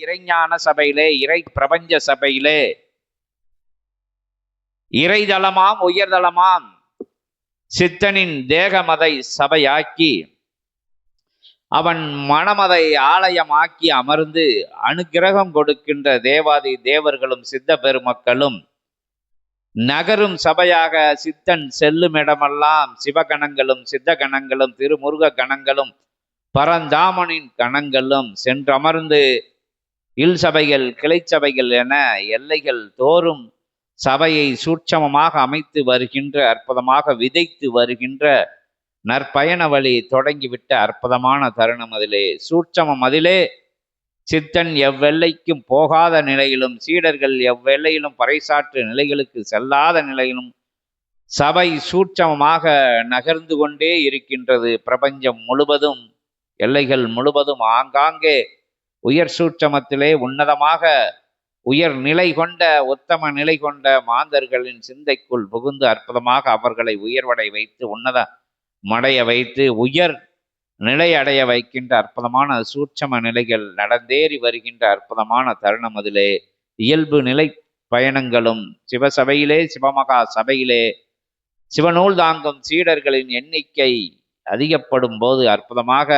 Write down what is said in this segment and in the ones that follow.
இறைஞான சபையிலே இறை பிரபஞ்ச சபையிலே. இறைதளமாம் உயர்தளமாம். சித்தனின் தேகமதை சபையாக்கி அவன் மனமதை ஆலயமாக்கி அமர்ந்து அனுக்கிரகம் கொடுக்கின்ற தேவாதி தேவர்களும் சித்த பெருமக்களும் நகரும் சபையாக சித்தன் செல்லும் இடமெல்லாம் சிவகணங்களும் சித்த கணங்களும் திருமுருக கணங்களும் பரந்தாமனின் கணங்களும் சென்றமர்ந்து இல் சபைகள் கிளை சபைகள் என எல்லைகள் தோறும் சபையை சூட்சமமாக அமைத்து வருகின்ற அற்புதமாக விதைத்து வருகின்ற நற்பயண வழி தொடங்கிவிட்ட அற்புதமான தருணம் அதிலே. சூட்சமம் அதிலே சித்தன் எவ்வெல்லைக்கும் போகாத நிலையிலும் சீடர்கள் எவ்வெல்லையிலும் பறைசாற்று நிலைகளுக்கு செல்லாத நிலையிலும் சபை சூட்சமமாக நகர்ந்து கொண்டே இருக்கின்றது. பிரபஞ்சம் முழுவதும் எல்லைகள் முழுவதும் ஆங்காங்கே உயர் சூட்சமத்திலே உன்னதமாக உயர் நிலை கொண்ட உத்தம நிலை கொண்ட மாந்தர்களின் சிந்தைக்குள் புகுந்து அற்புதமாக அவர்களை உயர்வடை வைத்து உன்னத மடைய வைத்து உயர் நிலை அடைய வைக்கின்ற அற்புதமான சூட்சம நிலைகள் நடந்தேறி வருகின்ற அற்புதமான தருணம் அதிலே. இயல்பு நிலை பயணங்களும் சிவசபையிலே சிவமகா சபையிலே. சிவநூல் தாங்கும் சீடர்களின் எண்ணிக்கை அதிகப்படும் போது அற்புதமாக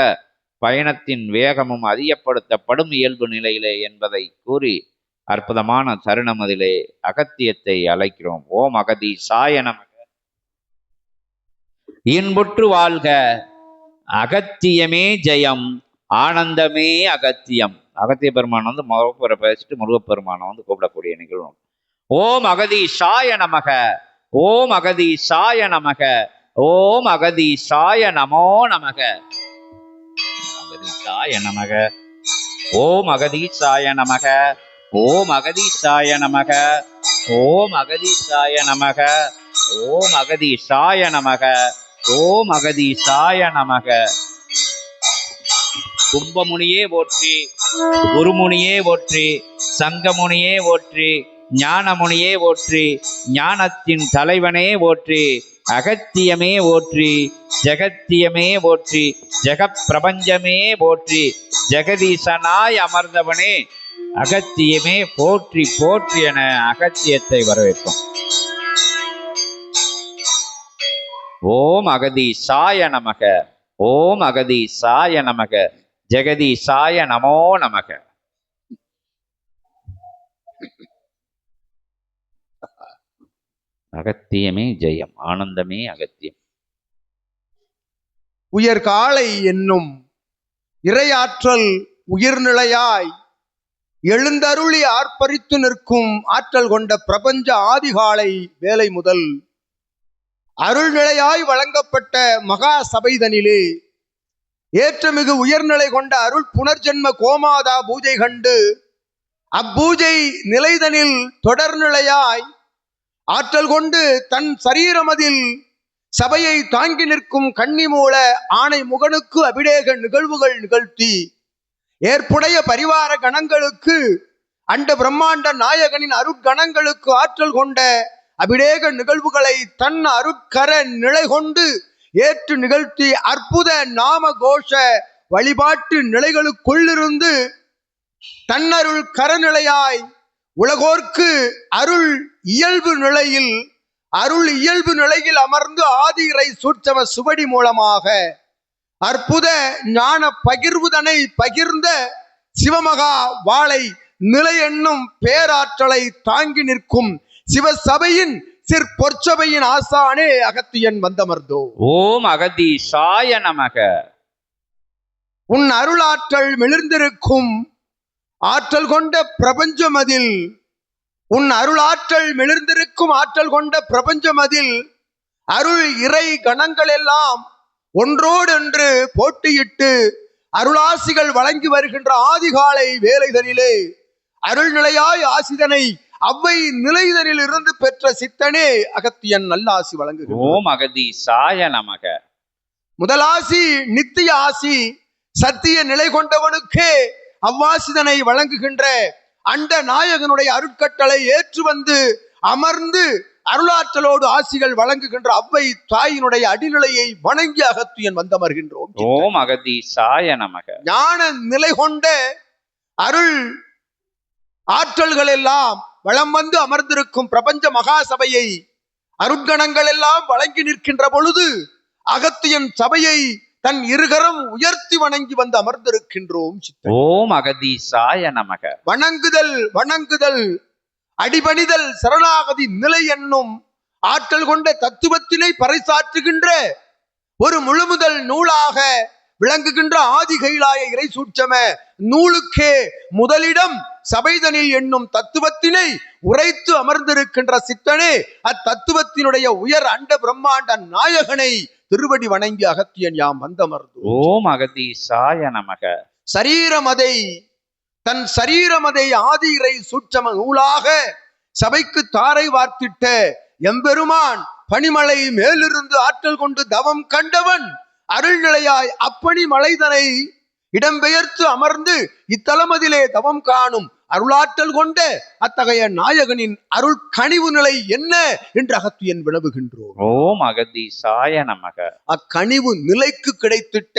பயணத்தின் வேகமும் அதிகப்படுத்தப்படும் இயல்பு நிலையிலே என்பதை கூறி அற்புதமான தருணம் அதிலே அகத்தியத்தை அழைக்கிறோம். ஓம் அகதி சாய நமக இன்புற்று வாழ்க. அகத்தியமே ஜெயம். ஆனந்தமே அகத்தியம். அகத்திய பெருமான் வந்து முகப்பெற பேசிட்டு முருகப்பெருமானை வந்து கூப்பிடக்கூடிய நிகழ்வு. ஓம் அகதி சாய நமக. ஓம் அகதி சாய நமக. ஓம் அகதி சாய நமோ நமக. அகதி சாய நமக. ஓம் அகதி சாய நமக. ஓம் அகதி சாய நமக. ஓம் அகதி சாய நமக. ஓம் அகதி சாய நமக. ஓம் அகதி சாய நமக. கும்பமுனியே போற்றி குருமுனியே போற்றி சங்கமுனியே போற்றி ஞானமுனியே போற்றி ஞானத்தின் தலைவனே போற்றி அகத்தியமே போற்றி ஜெகத்தியமே போற்றி ஜெகப் பிரபஞ்சமே போற்றி ஜெகதீசனாய் அமர்ந்தவனே அகத்தியமே போற்றி போற்றி என அகத்தியத்தை வரவேற்போம். ஓம் அகதி சாய நமக ஓம் அகதி சாய நமக ஜெகதி சாய நமோ நமக. அகத்தியமே ஜெயம் ஆனந்தமே அகத்தியம். உயர்காலை என்னும் இறையாற்றல் உயிர்நிலையாய் எழுந்தருளி ஆர்ப்பரித்து நிற்கும் ஆற்றல் கொண்ட பிரபஞ்ச ஆதிகாலை வேலை முதல் அருள்நிலையாய் வழங்கப்பட்ட மகா சபைதனிலே ஏற்றமிகு உயர்நிலை கொண்ட அருள் புனர்ஜென்ம கோமாதா பூஜை கண்டு அப்பூஜை நிலைதனில் தொடர்நிலையாய் ஆற்றல் கொண்டு தன் சரீரமதில் சபையை தாங்கி நிற்கும் கன்னிமூல ஆணை முகனுக்கு அபிடேக நிகழ்வுகள் நிகழ்த்தி ஏற்புடைய பரிவார கணங்களுக்கு அண்ட பிரம்மாண்ட நாயகனின் அருட்கணங்களுக்கு ஆற்றல் கொண்ட அபிடேக நிகழ்வுகளை தன் அருட்கர நிலை கொண்டு ஏற்று நிகழ்த்தி அற்புத நாம கோஷ வழிபாட்டு நிலைகளுக்குள்ளிருந்து தன்னருள் கரநிலையாய் உலகோர்க்கு அருள் இயல்பு நிலையில் அருள் இயல்பு நிலையில் அமர்ந்து ஆதி இறை சூட்சம சுவடி மூலமாக அற்புத ஞான பகிர்வுதனை பகிர்ந்த சிவமகா வாளை நிலை என்னும் பேராற்றலை தாங்கி நிற்கும் சிவசபையின் சிற்பொற்சபையின் ஆசானே அகத்தியன் வந்தமர்ந்தோ. ஓம் அகதி சாய நமக. உன் அருளாற்றல் மிளிர்ந்திருக்கும் ஆற்றல் கொண்ட பிரபஞ்சமதில் உன் அருளாற்றல் மிளிர்ந்திருக்கும் ஆற்றல் கொண்ட பிரபஞ்சமதில் அருள் இறை கணங்கள் எல்லாம் ஒன்றோடொன்று போட்டியிட்டு அருளாசிகள் வழங்கி வருகின்ற ஆதிகாலை வேலைதனிலே அருள்நிலையாய் ஆசிதனை அவ்வை நிலைதனில் இருந்து பெற்ற சித்தனே அகத்தியன் நல்லாசி வழங்குகிறார் ஓம் அகதி சாய நமக. முதலாசி நித்திய ஆசி சத்திய நிலை கொண்டவனுக்கே அவ்வாசிதனை வழங்குகின்ற அண்ட நாயகனுடைய அருட்கட்டளை ஏற்று வந்து அமர்ந்து அருளாற்றலோடு ஆசிகள் வழங்குகின்ற அவ்வை தாயினுடைய அடிநிலையை வணங்கி அகத்தியன் வந்தமர்கின்றோம். ஓம் அகதி சாய நமக. ஞான நிலை கொண்ட அருள் ஆற்றல்கள் எல்லாம் வளம் வந்து அமர்ந்திருக்கும் பிரபஞ்ச மகாசபையை அருட்கணங்கள் எல்லாம் வழங்கி நிற்கின்ற பொழுது அகத்தியன் சபையை தன் இருகரம் உயர்த்தி வணங்கி வந்து அமர்ந்திருக்கின்றோம். ஓம் அகதீசாய நமக வணங்குதல் வணங்குதல் அடிபணிதல் சரணாகதி நிலை என்னும் ஆற்றல் கொண்ட தத்துவத்தினை பறைசாற்றுகின்ற ஒரு முழுமுதல் நூலாக விளங்குகின்ற ஆதி கைலாய இறை சூட்சம நூலுக்கே முதலிடம் சபைதனில் என்னும் தத்துவத்தினை உரைத்து அமர்ந்திருக்கின்ற சித்தனே அத்தத்துவத்தினுடைய உயர் அண்ட பிரம்மாண்ட நாயகனை திருவடி வணங்கி அகத்தியன் யாம் வந்தமர்ந்து. ஓம் அகதீசாய நமக. சரீரமதை தன் சரீரமதை ஆதிரை சூட்சம நூலாக சபைக்கு தாரை வார்த்திட்ட எம்பெருமான் பனிமலை மேலிருந்து ஆற்றல் கொண்டு தவம் கண்டவன் அருள்நிலையாய் அப்பனி மலைதனை இடம்பெயர்த்து அமர்ந்து இத்தலமதிலே தவம் காணும் அருளாற்றல் கொண்ட அத்தகைய நாயகனின் அருள் கனிவு நிலை என்ன என்று அகத்தியன் வினவுகின்றோம். ஓம் அகதீசாய நமக. அக்கனிவு நிலைக்கு கிடைத்திட்ட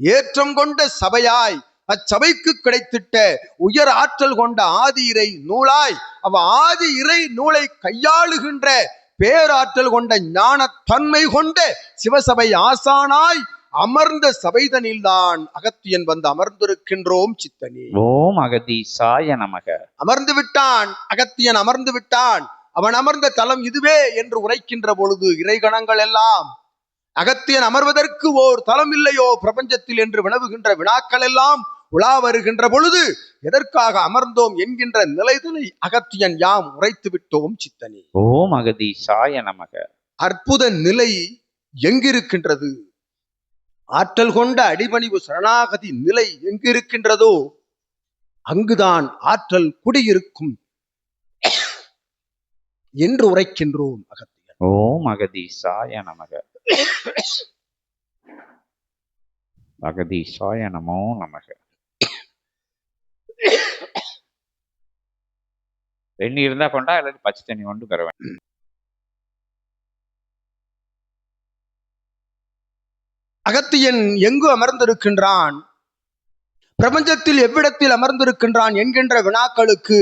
ஏற்றம் கொண்ட சபையாய் அச்சபைக்கு கிடைத்திட்ட உயர் ஆற்றல் கொண்ட ஆதி இறை நூலாய் அவ ஆதி இறை நூலை கையாளுகின்ற பேராற்றல் கொண்ட ஞான தன்மை கொண்ட சிவசபை ஆசானாய் அமர்ந்த சபைதனில்தான் அகத்தியன் வந்து அமர்ந்திருக்கின்றோம் சித்தனே. ஓம் அகதீசாய நமக. அமர்ந்து விட்டான் அகத்தியன் அமர்ந்து விட்டான் அவன் அமர்ந்த தலம் இதுவே என்று உரைக்கின்ற பொழுது இறைகணங்கள் எல்லாம் அகத்தியன் அமர்வதற்கு ஓர் தலம் இல்லையோ பிரபஞ்சத்தில் என்று வினவுகின்ற வினாக்கள் எல்லாம் உலா வருகின்ற பொழுது எதற்காக அமர்ந்தோம் என்கின்ற நிலைதனை அகத்தியன் யாம் உரைத்து விட்டோம் சித்தனே. ஓம் அகதீசாய நமக. அற்புத நிலை எங்கிருக்கின்றது? ஆற்றல் கொண்ட அடிபணிவு சரணாகதி நிலை எங்கிருக்கின்றதோ அங்குதான் ஆற்றல் குடியிருக்கும் என்று உரைக்கின்றோம் அகத்தியன் ஓம் அகதீசாய நமக. அகதீசாய நமோ நமக. தண்ணி இருந்தா கொண்டா இல்லாட்டி பச்சை தண்ணி கொண்டு பெற வேண்டும் அகத்தியன் எங்கு அமர்ந்திருக்கின்றான்? பிரபஞ்சத்தில் எவ்விடத்தில் அமர்ந்திருக்கின்றான் என்கின்ற வினாக்களுக்கு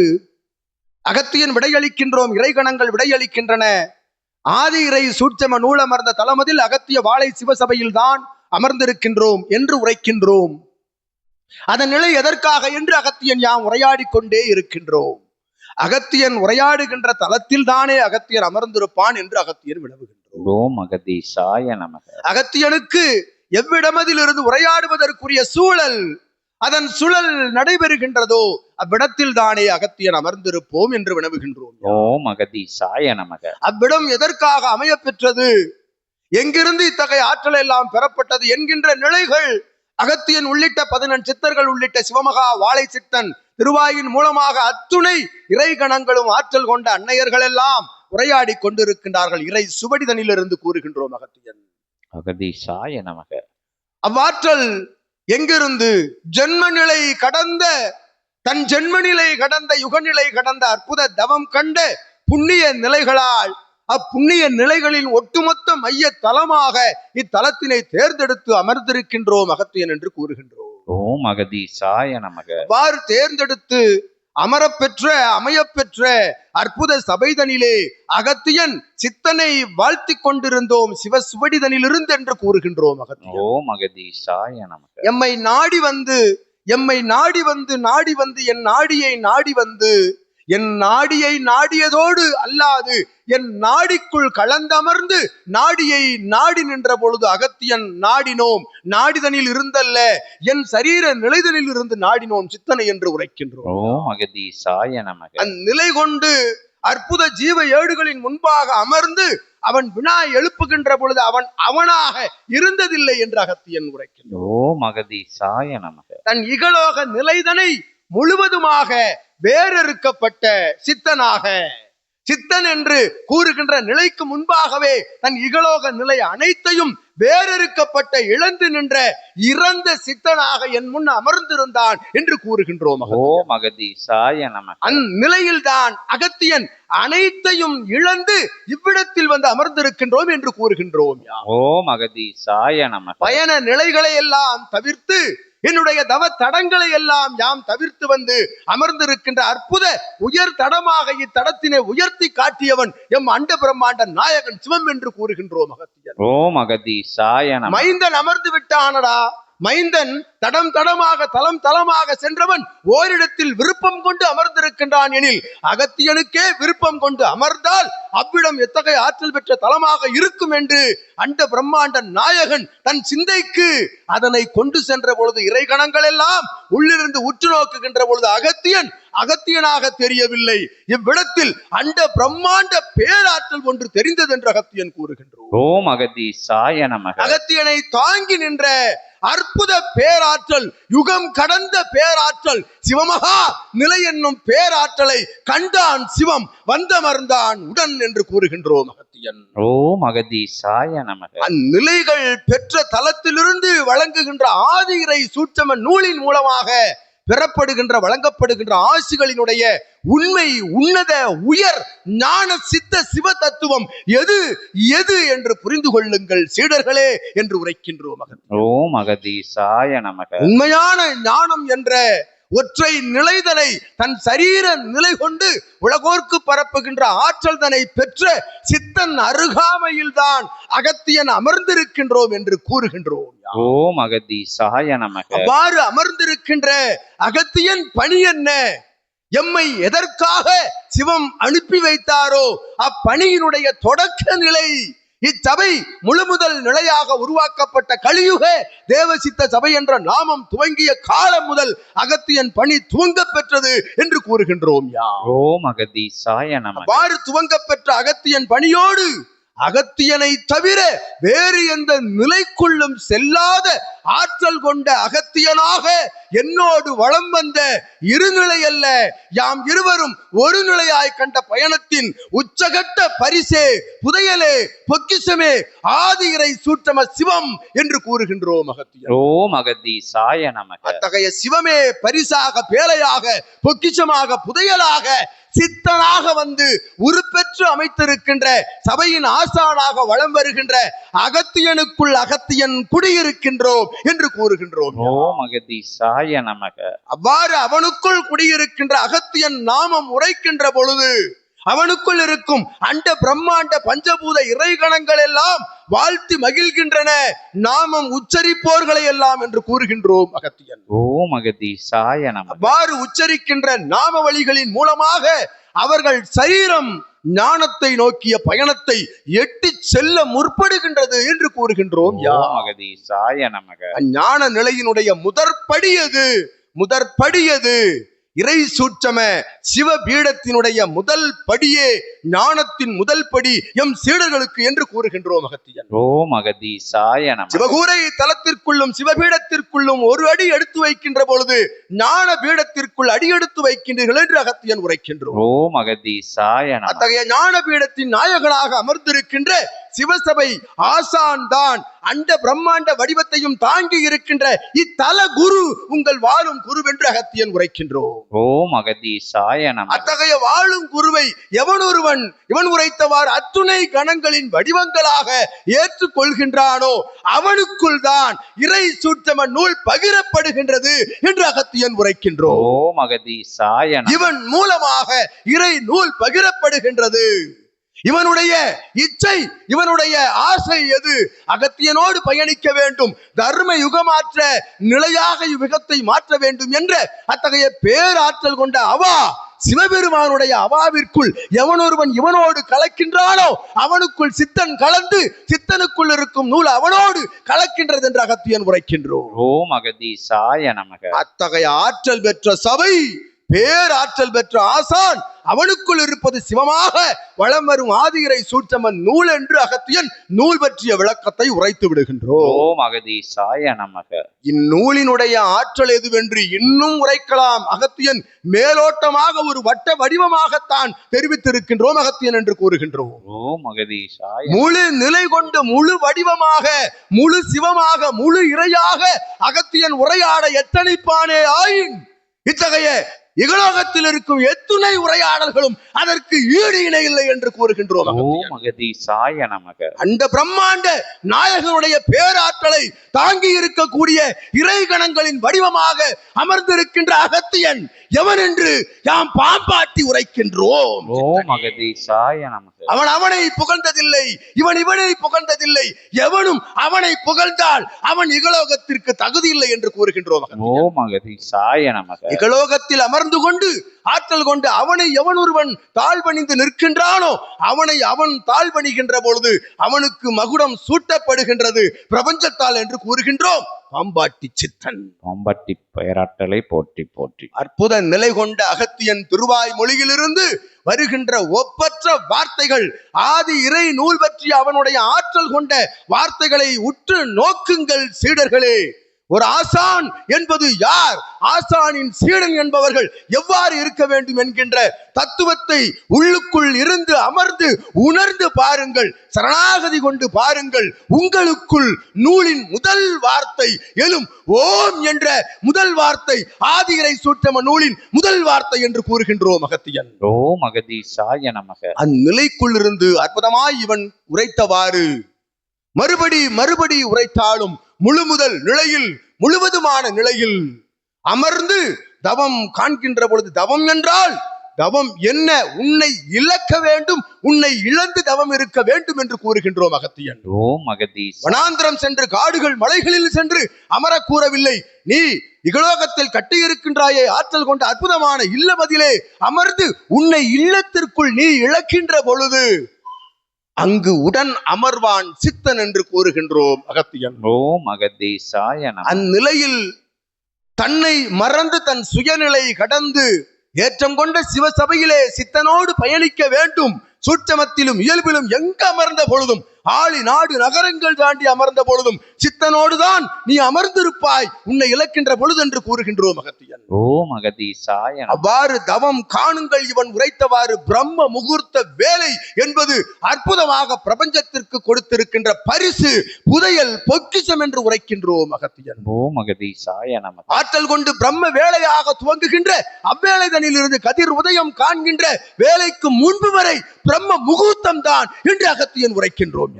அகத்தியன் விடையளிக்கின்றோம் இறைகணங்கள் விடையளிக்கின்றன. ஆதி இறை சூட்சம நூல் அமர்ந்த தலமதில் அகத்திய வாழை சிவசபையில் தான் அமர்ந்திருக்கின்றோம் என்று உரைக்கின்றோம். அதன் நிலை எதற்காக என்று அகத்தியன் யாம் உரையாடிக் கொண்டே இருக்கின்றோம். அகத்தியன் உரையாடுகின்ற தலத்தில் தானே அகத்தியன் அமர்ந்திருப்பான் என்று அகத்தியன் வினவுகின்றோம் ஓம் அகதீசாய நமக. அகத்தியனுக்கு எவ்விடமதிலிருந்து உரையாடுவதற்குரிய சூழல் அதன் சுழல் நடைபெறுகின்றதோ அவ்விடத்தில் தானே அகத்தியன் அமர்ந்திருப்போம் என்று வினவுகின்றோம். ஓம் அகதீசாய நமக. அவ்விடம் எதற்காக அமையப் பெற்றது எங்கிருந்து இத்தகைய ஆற்றல் எல்லாம் பெறப்பட்டது என்கின்ற நிலைகள் அகத்தியன் உள்ளிட்ட பதினெண் சித்தர்கள் உள்ளிட்ட சிவமகா வாழை சித்தன் திருவாயின் மூலமாக அத்துணை இறைகணங்களும் ஆற்றல் கொண்ட அன்னையர்கள் எல்லாம் உரையாடி கொண்டிருக்கின்றார்கள். இறை சுவடிதனிலிருந்து கூறுகின்றோம் அகத்தியன் அகதீசாய நமக. அவ்வாற்றல் எங்கிருந்து? ஜென்ம நிலை கடந்த தன் ஜென்ம நிலை கடந்த யுகநிலை கடந்த அற்புத தவம் கண்ட புண்ணிய நிலைகளால் அப்புண்ணிய நிலைகளின் ஒட்டுமொத்த மைய தலமாக இத்தலத்தினை தேர்ந்தெடுத்து அமர்ந்திருக்கின்றோம் அகத்தியன் என்று கூறுகின்றோம். ஓம் அகதீசாய நமக. அவ்வாறு தேர்ந்தெடுத்து அமரப்பெற்ற அமையப்பெற்ற அற்புத சபைதனிலே அகத்தியன் சித்தனை வாழ்த்திக் கொண்டிருந்தோம் சிவசுவடிதனிலிருந்து என்று கூறுகின்றோம் அகத்தியன் ஓம் எம்மை நாடி வந்து எம்மை நாடி வந்து நாடி வந்து என் நாடியை நாடி வந்து என் நாடியை நாடியதோடு அல்லாது என் நாடிக்குள் கலந்தமர்ந்து நாடியை நாடி நின்ற பொழுது அகத்தியன் நாடினோம். நாடிதனில் இருந்தல்ல என் சரீர நிலைதனில் இருந்து நாடினோம் சித்தனை என்று உரைக்கின்றோம். அந்நிலை கொண்டு அற்புத ஜீவ ஏடுகளின் முன்பாக அமர்ந்து அவன் வினா எழுப்புகின்ற பொழுது அவன் அவனாக இருந்ததில்லை என்று அகத்தியன் உரைக்கின்றான். ஓம் அகதீசாய நமக. தன் இகலோக நிலைதனை முழுவதுமாக வேறறுக்கப்பட்ட சித்தனாக சித்தன் என்று கூறுகின்ற நிலைக்கு முன்பாகவே தன் இகலோக நிலை அனைத்தையும் வேறறுக்கப்பட்ட இழந்து நின்ற இறந்த சித்தனாக என் முன் அமர்ந்திருந்தான் என்று கூறுகின்றோம் அகத்தியன். ஓம் அகதீசாய நமக அந்நிலையில்தான் அகத்தியன் அனைத்தையும் இழந்து இவ்விடத்தில் வந்து அமர்ந்திருக்கின்றோம் என்று கூறுகின்றோம் யாம். ஓம் அகதீசாய நமக பயண நிலைகளை எல்லாம் தவிர்த்து என்னுடைய தவ தடங்களை எல்லாம் யாம் தவிர்த்து வந்து அமர்ந்திருக்கின்ற அற்புத உயர் தடமாக இத்தடத்தினை உயர்த்தி காட்டியவன் எம் அண்ட பிரம்மாண்ட நாயகன் சிவம் என்று கூறுகின்றோம் அகத்தியன் ஓம் அகதீசாய நம. மைந்தன் அமர்ந்து விட்டானடா. மைந்தன் தடம் தடமாக தலம் தலமாக சென்றவன் ஓரிடத்தில் விருப்பம் கொண்டு அமர்ந்திருக்கின்றான் எனில் அகத்தியனுக்கே விருப்பம் கொண்டு அமர்ந்தால் அவ்விடம் எத்தகைய ஆற்றல் பெற்ற தலமாக இருக்கும் என்று அண்ட பிரம்மாண்ட நாயகன் தன் சிந்தைக்கு அதனை கொண்டு சென்ற பொழுது இறைகணங்கள் எல்லாம் உள்ளிருந்து உற்று நோக்குகின்ற பொழுது அகத்தியன் அகத்தியனாக தெரியவில்லை. இவ்விடத்தில் அண்ட பிரம்மாண்ட பேராற்றல் ஒன்று தெரிந்தது என்று அகத்தியன் கூறுகின்றோம். ஓம் அகதீசாய நமக. அகத்தியனை தாங்கி நின்ற அற்புத பேராற்றல் யுகம் கடந்த பேராற்றல். சிவமகா நிலை என்னும் பேராற்றலை கண்டான் சிவம் வந்தமர்ந்தான் உடன் என்று கூறுகின்றோம். அகத்தியன் ஓம் அகதீசாய நமக. அந்நிலைகள் பெற்ற தலத்திலிருந்து வழங்குகின்ற ஆதிரை சூட்சம நூலின் மூலமாக பெறப்படுகின்ற வழங்கப்படுகின்ற ஆசிகளினுடைய உண்மை உன்னத உயர் ஞான சித்த சிவ தத்துவம் எது எது என்று புரிந்து கொள்ளுங்கள் சீடர்களே என்று உரைக்கின்றோம் மகன். ஓம் அகதீசாய நமக. உண்மையான ஞானம் என்ற ஒற்றை நிலைதனை தன் சரீர நிலை கொண்டு உலகோர்க்கு பரப்புகின்ற ஆற்றல் தனை பெற்ற சித்தன் அருகாமையில்தான் அகத்தியன் அமர்ந்திருக்கின்றோம் என்று கூறுகின்றோம் ஓம் அகதீசாய நமக. அவ்வாறு அமர்ந்திருக்கின்ற அகத்தியன் பணி என்ன? எம்மை எதற்காக சிவம் அனுப்பி வைத்தாரோ? அப்பணியினுடைய தொடக்க நிலை இச்சபை முழுமுதல் நிலையாக உருவாக்கப்பட்ட கலியுக தேவசித்த சபை என்ற நாமம் துவங்கிய காலம் முதல் அகத்தியன் பணி துவங்க பெற்றது என்று கூறுகின்றோம் யா ஓம் நமக. அவ்வாறு துவங்க பெற்ற அகத்தியன் பணியோடு அகத்தியனை தவிர வேறு எந்த நிலைக்குள்ளும் செல்லாத ஆற்றல் கொண்ட அகத்தியனாக என்னோடு வளம் வந்த இருநிலை அல்ல யாம் இருவரும் ஒரு நிலையாய் கண்ட பயணத்தின் உச்சகட்ட பரிசே புதையலே பொக்கிஷமே ஆதி இறை சூற்றம சிவம் என்று கூறுகின்றோம் அகத்தியன் ஓம் அகதீசாய நமக. அத்தகைய சிவமே பரிசாக பேழையாக பொக்கிஷமாக புதையலாக சித்தனாக வந்து உருப்பெற்று அமைத்திருக்கின்ற சபையின் ஆசானாக வலம் வருகின்ற அகத்தியனுக்குள் அகத்தியன் குடியிருக்கின்றோம் என்று கூறுகின்றோம். ஓம் அகதீசாய நமக. அவ்வாறு அவனுக்குள் குடியிருக்கின்ற அகத்தியன் நாமம் உரைக்கின்ற பொழுது அவனுக்குள் இருக்கும் அண்ட பிரம்மாண்ட பஞ்சபூத இறைகணங்கள் எல்லாம் வாழ்த்தி மகிழ்கின்றன. நாமம் உச்சரிப்போர்களை எல்லாம் என்று கூறுகின்றோம் அகத்தியன் ஓம் அகதீசாய நமக. அவ்வாறு உச்சரிக்கின்ற நாம வழிகளின் மூலமாக அவர்கள் சரீரம் ஞானத்தை நோக்கிய பயணத்தை எட்டி செல்ல முற்படுகின்றது என்று கூறுகின்றோம் யா ஓம் அகதீசாய நமக. ஞான நிலையினுடைய முதற்படி அது முதற்படி அது இறை சூட்சம சிவபீடத்தினுடைய முதல் படியே ஞானத்தின் முதல் படி எம் சீடர்களுக்கு என்று கூறுகின்றோம் அகத்தியன் ஓம் அகதீசாய நமக சிவகூரை தலத்திற்குள்ளும் சிவபீடத்திற்குள்ளும் ஒரு அடி எடுத்து வைக்கின்ற பொழுது ஞான பீடத்திற்குள் அடி எடுத்து வைக்கின்றீர்கள் என்று அகத்தியன் உரைக்கின்றோம். ஓம் அகதீசாய நமக அத்தகைய ஞான பீடத்தின் நாயகனாக அமர்ந்திருக்கின்ற சிவசபை ஆசான் தான் அண்ட பிரம்மாண்ட வடிவத்தையும் தாங்கி இருக்கின்ற இத்தல குரு உங்கள் வாழும் குருவென்று அகத்தியன் உரைக்கின்றோம். ஓம் அகதீசாய நமக அத்தகைய வாழும் குருவை எவனொருவன் இவன் உரைத்தவாறு அத்துணை கணங்களின் வடிவங்களாக ஏற்றுக்கொள்கின்றானோ அவனுக்குள் தான் இறை சூட்சம நூல் பகிரப்படுகின்றது என்று அகத்தியன் உரைக்கின்றோம். ஓம் அகதீசாய இவன் மூலமாக இறை நூல் பகிரப்படுகின்றது. இவனுடைய இச்சை இவனுடைய ஆசை எது? அகத்தியனோடு பயணிக்க வேண்டும். தர்ம யுகமாற்ற நிலையாக இவ்யுகத்தை மாற்ற வேண்டும் என்ற அத்தகைய பேராற்றல் கொண்ட அவா சிவபெருமானுடைய அவாவிற்குள் எவனொருவன் இவனோடு கலக்கின்றானோ அவனுக்குள் சித்தன் கலந்து சித்தனுக்குள் இருக்கும் நூல் அவனோடு கலக்கின்றது என்று அகத்தியன் உரைக்கின்றோம். ஓம் அகதீசாய நமக. அத்தகைய ஆற்றல் பெற்ற சபை பேராற்றல் பெற்ற ஆசான் அவனுக்குள் இருப்பது சிவமாக வளம் வரும் ஆதிரை சூட்சமன் நூல் என்று அகத்தியன் நூல் பற்றிய விளக்கத்தை உரைத்து விடுகின்றோம் அகதீசாய நமக. இந்நூலினுடைய ஆற்றல் எதுவென்று இன்னும் உரைக்கலாம். அகத்தியன் மேலோட்டமாக ஒரு வட்ட வடிவமாகத்தான் தெரிவித்திருக்கின்றோம் அகத்தியன் என்று கூறுகின்றோம் முழு நிலை கொண்டு முழு வடிவமாக முழு சிவமாக முழு இறையாக அகத்தியன் உரையாட எத்தனைப்பானே ஆயின். இத்தகைய இகலோகத்தில் இருக்கும் எத்துணை உரையாடல்களும் அதற்கு ஈடு இணை இல்லை என்று கூறுகின்றோம். அந்த பிரம்மாண்ட நாயகனுடைய பேராற்றலை தாங்கி இருக்கக்கூடிய இறைகணங்களின் வடிவமாக அமர்ந்திருக்கின்ற அகத்தியன் எவன் என்று யாம் பாம்பாட்டி உரைக்கின்றோம். அவன் அவனை புகழ்ந்ததில்லை இவன் இவனை புகழ்ந்ததில்லை எவனும் அவனை புகழ்ந்தால் அவன் இகலோகத்திற்கு தகுதி இல்லை என்று கூறுகின்றோம். ஓம் அகதீசாய அமர்ந்து கொண்டு ஆற்றல் கொண்டு அவனை எவன் ஒருவன் தாழ்வணிந்து நிற்கின்றானோ அவனை அவன் தாழ்வணிகின்ற பொழுது அவனுக்கு மகுடம் சூட்டப்படுகின்றது பிரபஞ்சத்தால் என்று கூறுகின்றோம். பாம்பாட்டி சித்தன். ஓம்பட்டி பெயராற்றலை போற்றி போற்றி. அற்புத நிலை கொண்ட அகத்தியன் திருவாய் மொழியிலிருந்து வருகின்ற ஒப்பற்ற வார்த்தைகள் ஆதி இறை நூல் பற்றிய அவனுடைய ஆற்றல் கொண்ட வார்த்தைகளை உற்று நோக்குங்கள் சீடர்களே. ஒரு ஆசான் என்பது யார்? ஆசானின் சீடன் என்பவர்கள் எவ்வாறு இருக்க வேண்டும் என்கின்ற தத்துவத்தை உள்ளுக்குள் இருந்து அமர்ந்து உணர்ந்து பாருங்கள் சரணாகதி கொண்டு பாருங்கள். உங்களுக்குள் நூலின் முதல் வார்த்தை எழும். ஓம் என்ற முதல் வார்த்தை ஆதிரை சூற்றம நூலின் முதல் வார்த்தை என்று கூறுகின்றோம் அகத்தியன் ஓம் அகதீசாய நமக. அந்நிலைக்குள் இருந்து அற்புதமாய் இவன் உரைத்தவாறு. மறுபடி மறுபடி உரைத்தாலும் முழு முதல் நிலையில் முழுவதுமான நிலையில் அமர்ந்து தவம் காண்கின்ற பொழுது தவம் என்றால் தவம் என்ன உன்னை இழக்க வேண்டும் உன்னை இழந்து தவம் இருக்க வேண்டும் என்று கூறுகின்றோம் அகத்தியன் ஓம் அகதீச வனாந்திரம் சென்று காடுகள் மலைகளில் சென்று அமர கூறவில்லை. நீ இகலோகத்தில் கட்டியிருக்கின்றாயே ஆற்றல் கொண்ட அற்புதமான இல்லமதிலே அமர்ந்து உன்னை இல்லத்திற்குள் நீ இழக்கின்ற பொழுது அங்கு உடன் அமர்வான் சித்தன் என்று கூறுகின்றோம் அகத்தியன். ஓம் அகதீசாய அந்நிலையில் தன்னை மறந்து தன் சுயநிலை கடந்து ஏற்றம் கொண்ட சிவசபையிலே சித்தனோடு பயணிக்க வேண்டும். சூட்சமத்திலும் இயல்பிலும் எங்கு அமர்ந்த பொழுதும் ஆளி நாடு நகரங்கள் தாண்டி அமர்ந்த பொழுதும் சித்தனோடுதான் நீ அமர்ந்திருப்பாய். உன்னை இழக்கின்ற பொழுது என்று கூறுகின்றோம் அகத்தியன் ஓம் அகதீசாய நமக அவ்வாறு தவம் காணுங்கள் இவன் உரைத்தவாறு பிரம்ம முகூர்த்த வேலை என்பது அற்புதமாக பிரபஞ்சத்திற்கு கொடுத்திருக்கின்ற பரிசு புதையல் பொக்கிஷம் என்று உரைக்கின்றோம் அகத்தியன் ஓம் அகதீசாய நமக ஆற்றல் கொண்டு பிரம்ம வேலையாக துவங்குகின்ற அவ்வேளைதனில் இருந்து கதிர் உதயம் காண்கின்ற வேலைக்கு முன்பு வரை பிரம்ம முகூர்த்தம் தான் என்று அகத்தியன் உரைக்கின்றோம்.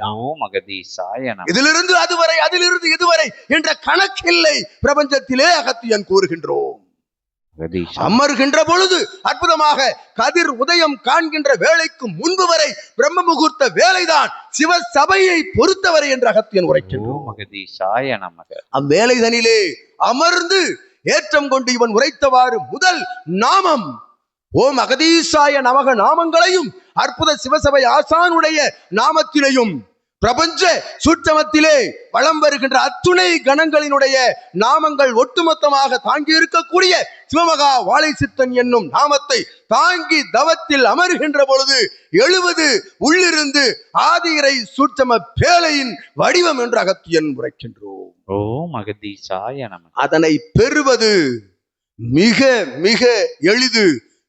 இதிலிருந்து அதுவரை அதிலிருந்து இதுவரை என்ற கணக்கில்லை பிரபஞ்சத்திலே அகத்தியன் கூறுகின்றோம். அமர்கின்ற பொழுது அற்புதமாக கதிர் உதயம் காண்கின்ற வேலைக்கு முன்பு வரை பிரம்ம முகூர்த்த வேலைதான் சிவ சபையை பொறுத்தவரை என்று அகத்தியன் உரைக்கின்றோம். ஓம் அகதீசாய நமக அவ்வேளைதனிலே அமர்ந்து ஏற்றம் கொண்டு இவன் உரைத்தவாறு முதல் நாமம். ஓம் அகதீசாய நமக நாமங்களையும் அற்புத சிவசபை ஆசானுடைய நாமத்திலையும் பிரபஞ்ச சூட்சமத்திலே வளம் வருகின்ற அத்துணை கணங்களினுடைய நாமங்கள் ஒட்டுமொத்தமாக தாங்கி இருக்கக்கூடிய சிவமகா வாழை சித்தன் என்னும் நாமத்தை தாங்கி தவத்தில் அமருகின்ற பொழுது எழுவது உள்ளிருந்து ஆதிரை சூட்சம பேழையின் வடிவம் என்று அகத்தியன் உரைக்கின்றோம். ஓம் அகதீசாய அதனை பெறுவது மிக மிக எளிது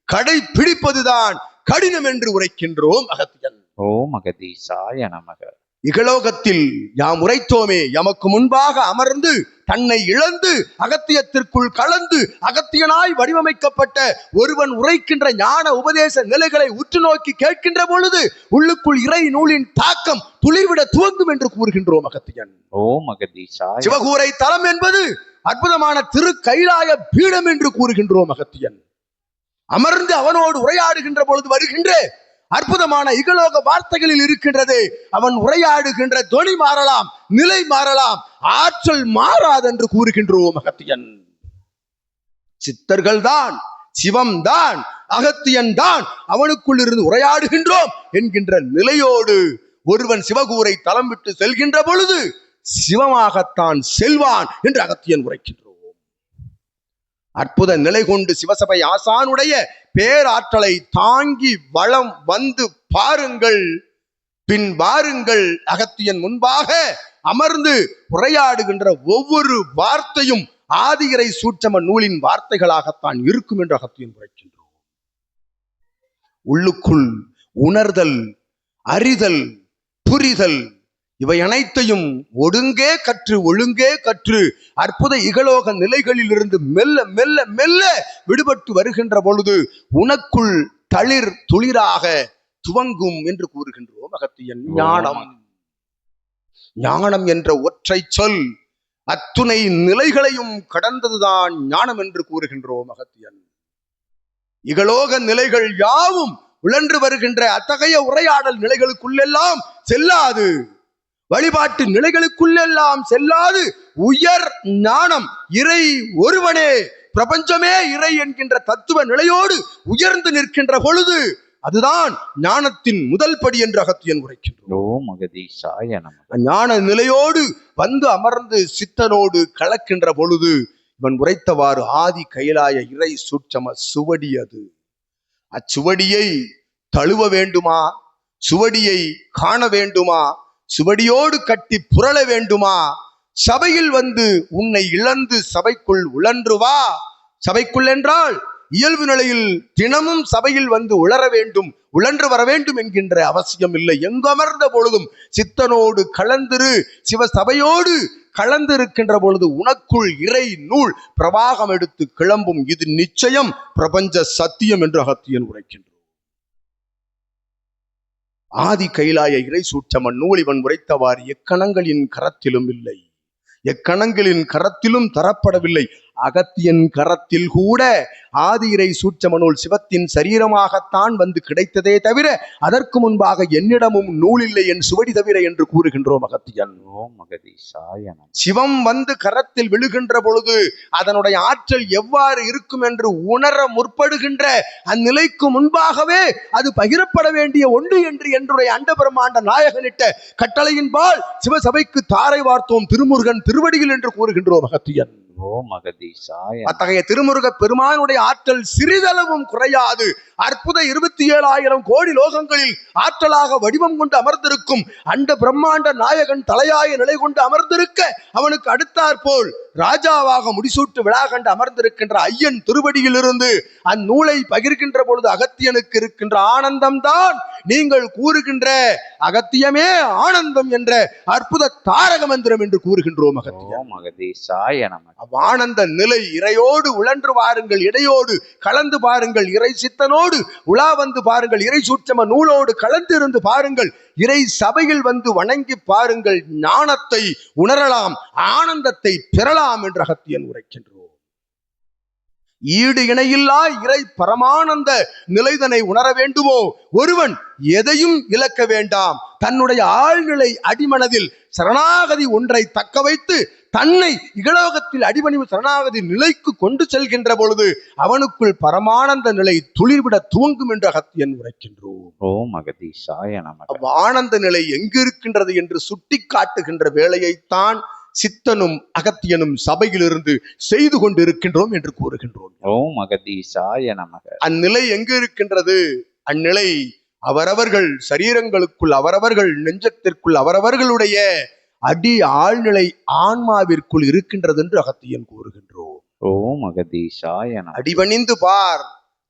கடைபிடிப்பதுதான் கடினம் என்று உரைக்கின்றோம் அகத்தியன். ஓம் அகதீசாய நமக. இகலோகத்தில் யாம் உரைத்தோமே எமக்கு முன்பாக அமர்ந்து தன்னை இழந்து அகத்தியத்திற்குள் கலந்து அகத்தியனாய் வடிவமைக்கப்பட்ட ஒருவன் உரைக்கின்ற ஞான உபதேச நிலைகளை உற்று நோக்கி கேட்கின்ற பொழுது உள்ளுக்குள் இறை நூலின் தாக்கம் துளிர்விட துவங்கும் என்று கூறுகின்றோம் அகத்தியன். ஓம் அகதீசாய சிவகூரை தலம் என்பது அற்புதமான திரு கைலாய பீடம் என்று கூறுகின்றோம் அகத்தியன். அமர்ந்து அவனோடு உரையாடுகின்ற பொழுது வருகின்ற. அற்புதமான இகலோக வார்த்தைகளில் இருக்கின்றது. அவன் உரையாடுகின்ற தொனி மாறலாம் நிலை மாறலாம் ஆற்றல் மாறாதென்று கூறுகின்றோம் அகத்தியன். சித்தர்கள் தான் சிவம் தான் அகத்தியன் தான் அவனுக்குள் இருந்து உரையாடுகின்றோம் என்கின்ற நிலையோடு ஒருவன் சிவகூரை தலம் விட்டு செல்கின்ற பொழுது சிவமாகத்தான் செல்வான் என்று அகத்தியன் உரைக்கின்றான். அற்புத நிலை கொண்டு சிவசபை ஆசானுடைய பேராற்றலை தாங்கி வளம் வந்து பாருங்கள். பின் வாருங்கள். அகத்தியன் முன்பாக அமர்ந்து உரையாடுகின்ற ஒவ்வொரு வார்த்தையும் ஆதிகரை சூட்சம நூலின் வார்த்தைகளாகத்தான் இருக்கும் என்று அகத்தியன் உரைக்கின்றோம் உள்ளுக்குள் உணர்தல் அறிதல் புரிதல் இவை அனைத்தையும் ஒடுங்கே கற்று ஒழுங்கே கற்று அற்புத இகலோக நிலைகளிலிருந்து மெல்ல மெல்ல மெல்ல விடுபட்டு வருகின்ற பொழுது உனக்குள் தளிர் துளிராக துவங்கும் என்று கூறுகின்றோம் அகத்தியன். ஞானம். ஞானம் என்ற ஒற்றை சொல் அத்துணை நிலைகளையும் கடந்ததுதான் ஞானம் என்று கூறுகின்றோம் அகத்தியன். இகலோக நிலைகள் யாவும் உழன்று வருகின்ற அத்தகைய உரையாடல் நிலைகளுக்குள்ளெல்லாம் செல்லாது. வழிபாட்டு நிலைகளுக்குள்ளெல்லாம் செல்லாது. உயர் ஞானம் இறை ஒருவனே. பிரபஞ்சமே இறை என்கின்ற தத்துவ நிலையோடு உயர்ந்து நிற்கின்ற பொழுது அதுதான் ஞானத்தின் முதல் படி என்று அகத்தியன் உரைக்கின்றோம் ஞான நிலையோடு வந்து அமர்ந்து சித்தனோடு கலக்கின்ற பொழுது இவன் உரைத்தவாறு ஆதி கைலாய இறை சூட்சம சுவடி அது. அச்சுவடியை தழுவ வேண்டுமா? சுவடியை காண வேண்டுமா? சுவடியோடு கட்டி புரள வேண்டுமா? சபையில் வந்து உன்னை இழந்து சபைக்குள் உழன்று வா சபைக்குள் என்றால் இயல்பு நிலையில் தினமும் சபையில் வந்து உளர வேண்டும் உழன்று வர வேண்டும் என்கின்ற அவசியம் இல்லை. எங்கு அமர்ந்த பொழுதும் சித்தனோடு கலந்திரு சிவ சபையோடு கலந்திருக்கின்ற பொழுது உனக்குள் இறை நூல் பிரவாகம் எடுத்து கிளம்பும். இது நிச்சயம் பிரபஞ்ச சத்தியம் என்று அகத்தியன் உரைக்கின்றார் ஆதி கைலாய இறை சூட்சமன் நூலிவன் உரைத்தவாறு எக்கணங்களின் கரத்திலும் இல்லை. எக்கணங்களின் கரத்திலும் தரப்படவில்லை. அகத்தியன் கரத்தில் கூட ஆதி இறை சூட்சம நூல் சிவத்தின் சரீரமாகத்தான் வந்து கிடைத்ததே தவிர அதற்கு முன்பாக என்னிடமும் நூல் இல்லை என் சுவடி தவிர என்று கூறுகின்றோம் அகத்தியன். சிவம் வந்து கரத்தில் விழுகின்ற பொழுது அதனுடைய ஆற்றல் எவ்வாறு இருக்கும் என்று உணர முற்படுகின்ற அந்நிலைக்கு முன்பாகவே அது பகிரப்பட வேண்டிய ஒன்று என்று என்னுடைய அண்ட பிரம்மாண்ட நாயகனிட்ட கட்டளையின்பால் சிவசபைக்கு தாரை வார்த்தோம் திருமுருகன் திருவடியில் என்று கூறுகின்றோம் அகத்தியன். ஓ அகதீஷாய அத்தகைய திருமுருக பெருமானுடைய ஆற்றல் சிறிதளவும் குறையாது. அற்புத இருபத்தி ஏழாயிரம் கோடி லோகங்களில் ஆற்றலாக வடிவம் கொண்டு அமர்ந்திருக்கும் அண்ட பிரம்மாண்ட நாயகன் தலையாய நிலை கொண்டு அமர்ந்திருக்க அவனுக்கு அடுத்தாற்போல் ராஜாவாக முடிசூட்டு விழா கண்டு அமர்ந்திருக்கின்ற ஐயன் திருவடியிலிருந்து அந்நூலை பகிர்கின்ற பொழுது அகத்தியனுக்கு இருக்கின்ற ஆனந்தம்தான் நீங்கள் கூறுகின்ற அகத்தியமே ஆனந்தம் என்ற அற்புத தாரக மந்திரம் என்று கூறுகின்றோம் அகத்தியம் ஓம் அகதீஷாய நமக. ஆனந்த நிலை இறையோடு உழன்று பாருங்கள் இடையோடு கலந்து பாருங்கள் இறை சித்தனோடு உலா வந்து பாருங்கள் இறை சூட்சம நூலோடு கலந்திருந்து பாருங்கள் இறை சபையில் வந்து வணங்கி பாருங்கள் ஞானத்தை உணரலாம் ஆனந்தத்தை பெறலாம் என்று அகத்தியன் உரைக்கின்றோம். ஈடு இணையில்லா இறை பரமானந்த நிலைதனை உணர வேண்டுமோ? ஒருவன் எதையும் இழக்க வேண்டாம். தன்னுடைய ஆழ்நிலை அடிமனதில் சரணாகதி ஒன்றை தக்க வைத்து தன்னை இகலோகத்தில் அடிபணிவு சரணாகதி நிலைக்கு கொண்டு செல்கின்ற பொழுது அவனுக்குள் பரமானந்த நிலை துளிர்விட துவங்கும் என்று அகத்தியன் உரைக்கின்றோம். ஓம் அகதீஷாய அவ் ஆனந்த நிலை எங்கு இருக்கின்றது என்று சுட்டி காட்டுகின்ற வேலையைத்தான் சித்தனும் அகத்தியனும் சபையிலிருந்து செய்து கொண்டிருக்கின்றோம் என்று கூறுகின்றோம். ஓம் அகதீஷாய நமக. அந்நிலை எங்கு இருக்கின்றது? அந்நிலை அவரவர்கள் சரீரங்களுக்குள் அவரவர்கள் நெஞ்சத்திற்குள் அவரவர்களுடைய அடி ஆழ்நிலை ஆன்மாவிற்குள் இருக்கின்றது என்று அகத்தியன் கூறுகின்றோம். ஓம் அகதீஷாய அடிபணிந்து பார்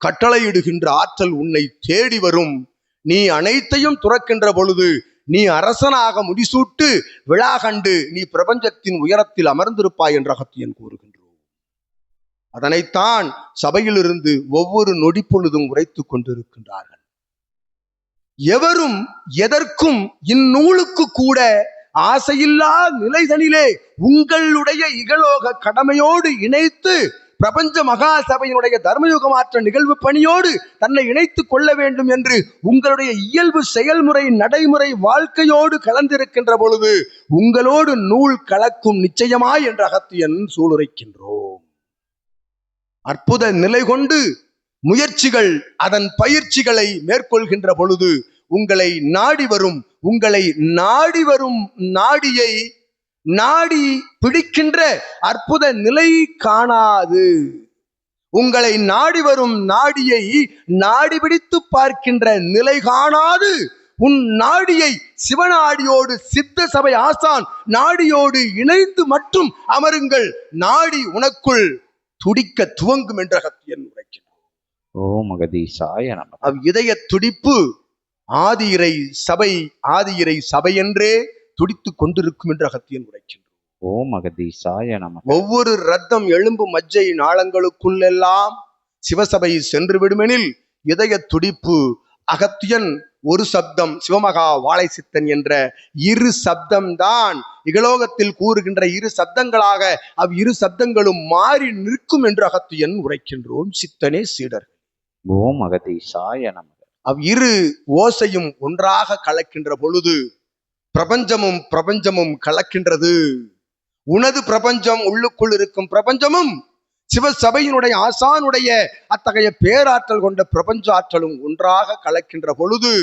கட்டளையிடுகின்ற ஆற்றல் உன்னை தேடி வரும். நீ அனைத்தையும் துறக்கின்ற பொழுது நீ அரசனாக முடிசூட்டு விழா கண்டு நீ பிரபஞ்சத்தின் உயரத்தில் அமர்ந்திருப்பாய் என்று அகத்தியன் கூறுகின்றோம். அதனைத்தான் சபையிலிருந்து ஒவ்வொரு நொடி பொழுதும் உரைத்துக் கொண்டிருக்கின்றார்கள். எவரும் எதற்கும் இந்நூலுக்கு கூட ஆசையில்லா நிலைதனிலே உங்களுடைய இகலோக கடமையோடு இணைத்து பிரபஞ்ச மகா சபையினுடைய தர்மயுக மாற்ற நிகழ்வு பணியோடு தன்னை இணைத்துக் கொள்ள வேண்டும் என்று உங்களுடைய இயல்பு செயல்முறை நடைமுறை வாழ்க்கையோடு கலந்திருக்கின்ற பொழுது உங்களோடு நூல் கலக்கும் நிச்சயமாய் என்ற அகத்தியன் சூளுரைக்கின்றோம். அற்புத நிலை கொண்டு முயற்சிகள் அதன் பயிற்சிகளை மேற்கொள்கின்ற பொழுது உங்களை நாடி வரும் உங்களை நாடி வரும் நாடியை நாடி பிடிக்கின்ற அற்புத நிலை காணாது. உங்களை நாடி வரும் நாடியை நாடி பிடித்து பார்க்கின்ற நிலை காணாது. உன் நாடியை சிவநாடியோடு சித்த சபை ஆசான் நாடியோடு இணைந்து மட்டும் அமருங்கள். நாடி உனக்குள் துடிக்க துவங்கும் என்ற அகத்தியன் உரைக்கிறார் ஓம் அகதீஷாய நமக அவ் இதய துடிப்பு ஆதியிரை சபை ஆதியிரை சபை என்றே துடித்துக் கொண்டிருக்கும் என்று அகத்தியன் உரைக்கின்றான். ஓம் அகதீசாய நமக ஒவ்வொரு ரத்தம் எலும்பு மஜ்ஜை நாளங்களுக்குள்ளெல்லாம் சிவசபை சென்று விடுமெனில் இதய துடிப்பு அகத்தியன் ஒரு சப்தம் சிவமகா வாழை சித்தன் என்ற இரு சப்தம்தான் இகலோகத்தில் கூறுகின்ற இரு சப்தங்களாக அவ் இரு சப்தங்களும் மாறி நிற்கும் என்று அகத்தியன் உரைக்கின்றோம். சித்தனே சீடர். ஓம் அகதீசாய நமக அவ் இரு ஓசையும் ஒன்றாக கலக்கின்ற பொழுது பிரபஞ்சமும் பிரபஞ்சமும் கலக்கின்றது. உனது பிரபஞ்சம் உள்ளுக்குள் இருக்கும் பிரபஞ்சமும் சிவசபையினுடைய ஆசானுடைய அத்தகைய பேராற்றல் கொண்ட பிரபஞ்ச ஆற்றலும் ஒன்றாக கலக்கின்ற பொழுது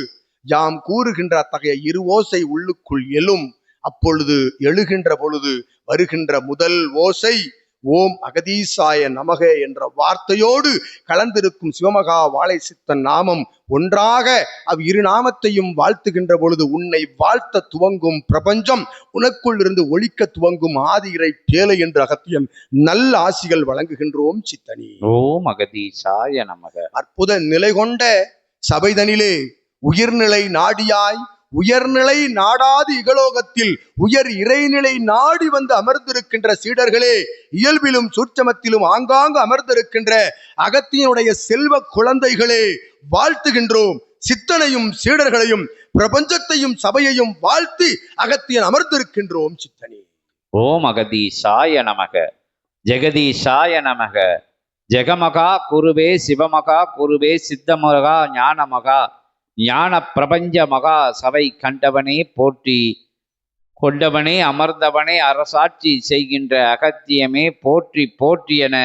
யாம் கூறுகின்ற அத்தகைய இரு ஓசை உள்ளுக்குள் எழும். அப்பொழுது எழுகின்ற பொழுது வருகின்ற முதல் ஓசை ஓம் அகதீசாய நமக என்ற வார்த்தையோடு கலந்திருக்கும் சிவமகா வாழை சித்தன் நாமம் ஒன்றாக அவ் இரு நாமத்தையும் வாழ்த்துகின்ற பொழுது உன்னை வாழ்த்த துவங்கும் பிரபஞ்சம் உனக்குள் இருந்து ஒழிக்க துவங்கும் ஆதி இறை பேலை என்று அகத்தியன் நல்ல ஆசிகள் வழங்குகின்றோம் சித்தனி. ஓம் அகதீசாய நமக. அற்புத நிலை கொண்ட சபைதனிலே உயிர்நிலை நாடியாய் உயர்நிலை நாடாது இகலோகத்தில் உயர் இறைநிலை நாடி வந்து அமர்ந்திருக்கின்ற சீடர்களே இயல்பிலும் சூட்சமத்திலும் ஆங்காங்கு அமர்ந்திருக்கின்ற அகத்தியனுடைய செல்வ குழந்தைகளே வாழ்த்துகின்றோம். சித்தனையும் சீடர்களையும் பிரபஞ்சத்தையும் சபையையும் வாழ்த்தி அகத்தியன் அமர்ந்திருக்கின்றோம் சித்தனே. ஓம் அகதீசாய நமக. ஜெகதீசாய நமக. ஜெகமகா குருவே சிவமகா குருவே சித்தமகா ஞானமகா. ஞான பிரபஞ்ச மகா சபை கண்டவனே போற்றி. கொண்டவனே அமர்ந்தவனே அரசாட்சி செய்கின்ற அகத்தியமே போற்றி போற்றி என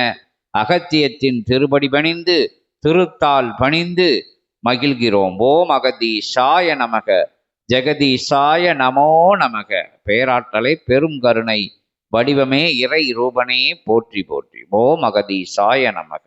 அகத்தியத்தின் திருபடி பணிந்து திருத்தால் பணிந்து மகிழ்கிறோம். ஓம் அகதீஷாய நமக. ஜெகதீஷாய நமோ நமக. பேராற்றலை பெரும் கருணை வடிவமே இறை ரூபனே போற்றி போற்றி. ஓம் அகதீஷாய நமக.